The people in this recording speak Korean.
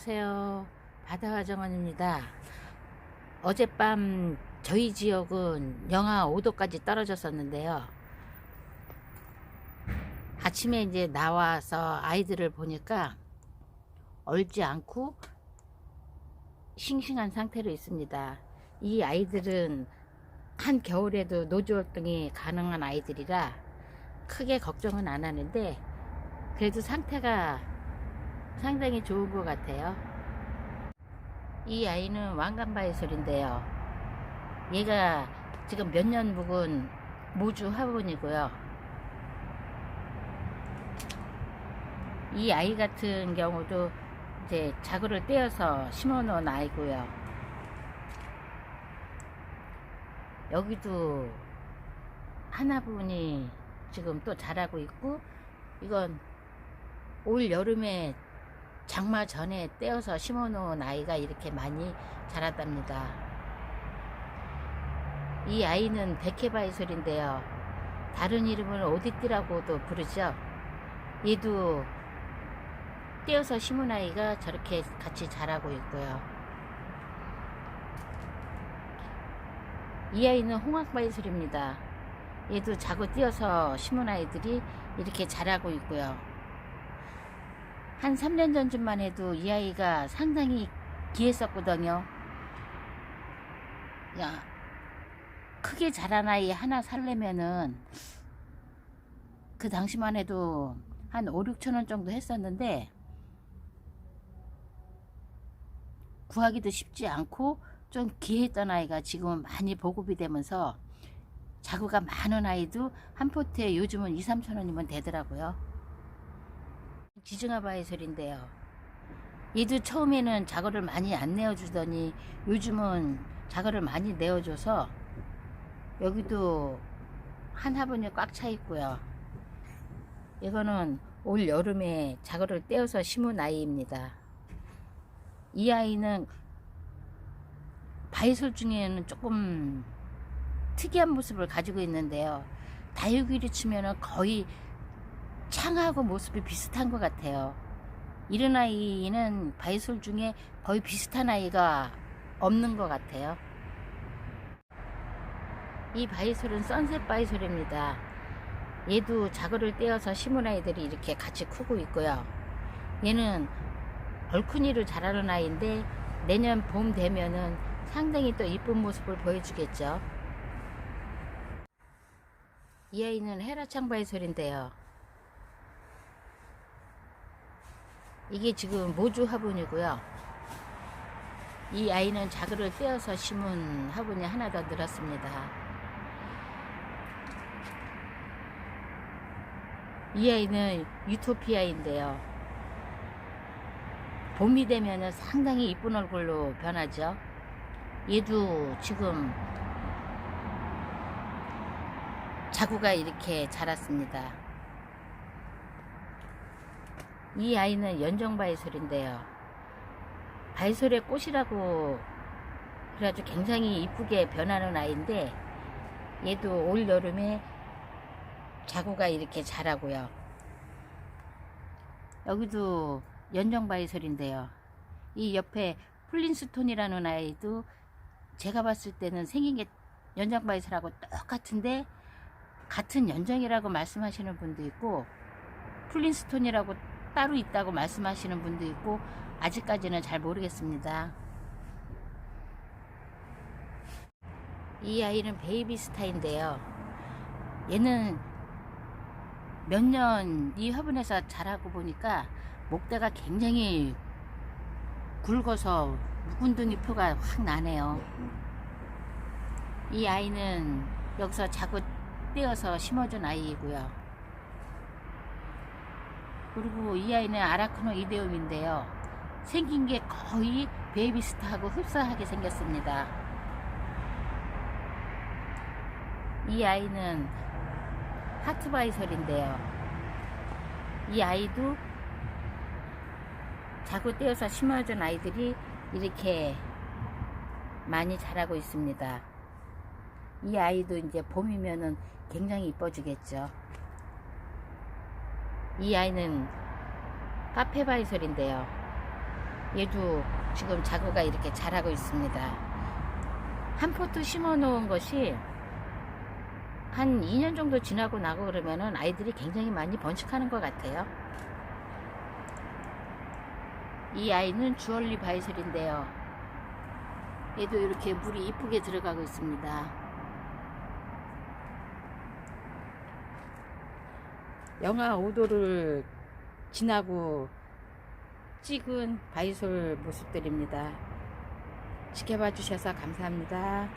안녕하세요. 바다와 정원입니다. 어젯밤 저희 지역은 영하 5도까지 떨어졌었는데요. 아침에 이제 나와서 아이들을 보니까 얼지 않고 싱싱한 상태로 있습니다. 이 아이들은 한 겨울에도 노조 활동이 가능한 아이들이라 크게 걱정은 안 하는데 그래도 상태가 상당히 좋은 것 같아요. 이 아이는 왕관바이솔인데요. 얘가 지금 몇 년 묵은 모주 화분이고요. 이 아이 같은 경우도 이제 자구를 떼어서 심어 놓은 아이고요. 여기도 하나 분이 지금 또 자라고 있고 이건 올 여름에 장마 전에 떼어서 심어 놓은 아이가 이렇게 많이 자랐답니다. 이 아이는 백해바이솔인데요. 다른 이름은 오디띠라고도 부르죠. 얘도 떼어서 심은 아이가 저렇게 같이 자라고 있고요. 이 아이는 홍학바이솔입니다. 얘도 자고 띄어서 심은 아이들이 이렇게 자라고 있고요. 한 3년 전쯤만 해도 이 아이가 상당히 귀했었거든요. 야, 크게 자란 아이 하나 살려면은 그 당시만 해도 한 5, 6천 원 정도 했었는데 구하기도 쉽지 않고 좀 귀했던 아이가 지금 많이 보급이 되면서 자구가 많은 아이도 한 포트에 요즘은 2, 3천 원이면 되더라고요. 지중아바이솔인데요. 얘도 처음에는 자거를 많이 안 내어주더니 요즘은 자거를 많이 내어줘서 여기도 한 화분이 꽉 차 있고요. 이거는 올 여름에 자거를 떼어서 심은 아이입니다. 이 아이는 바이솔 중에는 조금 특이한 모습을 가지고 있는데요. 다육이를 치면은 거의 창하고 모습이 비슷한 것 같아요. 이런 아이는 바이솔 중에 거의 비슷한 아이가 없는 것 같아요. 이 바이솔은 선셋 바이솔입니다. 얘도 자거를 떼어서 심은 아이들이 이렇게 같이 크고 있고요. 얘는 얼큰이로 자라는 아이인데 내년 봄 되면은 상당히 또 이쁜 모습을 보여주겠죠. 이 아이는 헤라창 바이솔인데요. 이게 지금 모주 화분이고요. 이 아이는 자그를 떼어서 심은 화분이 하나 더 늘었습니다. 이 아이는 유토피아인데요. 봄이 되면 상당히 이쁜 얼굴로 변하죠. 얘도 지금 자구가 이렇게 자랐습니다. 이 아이는 연정 바이솔인데요. 바이솔의 꽃이라고 그래가지고 굉장히 이쁘게 변하는 아이인데 얘도 올 여름에 자구가 이렇게 자라고요. 여기도 연정 바이솔인데요. 이 옆에 플린스톤이라는 아이도 제가 봤을 때는 생긴 게 연정 바이솔하고 똑같은데 같은 연정이라고 말씀하시는 분도 있고 플린스톤이라고 따로 있다고 말씀하시는 분도 있고 아직까지는 잘 모르겠습니다. 이 아이는 베이비스타인데요. 얘는 몇 년 이 화분에서 자라고 보니까 목대가 굉장히 굵어서 묵은둥이 표가 확 나네요. 이 아이는 여기서 자꾸 떼어서 심어준 아이이고요. 그리고 이 아이는 아라크노 이데움인데요. 생긴 게 거의 베이비스타하고 흡사하게 생겼습니다. 이 아이는 하트바이설인데요. 이 아이도 자꾸 떼어서 심어준 아이들이 이렇게 많이 자라고 있습니다. 이 아이도 이제 봄이면은 굉장히 이뻐지겠죠. 이 아이는 카페바이솔인데요. 얘도 지금 자구가 이렇게 자라고 있습니다. 한 포트 심어 놓은 것이 한 2년 정도 지나고 나고 그러면은 아이들이 굉장히 많이 번식하는 것 같아요. 이 아이는 주얼리 바이슬인데요. 얘도 이렇게 물이 이쁘게 들어가고 있습니다. 영하 5도를 지나고 찍은 바이솔 모습들입니다. 지켜봐 주셔서 감사합니다.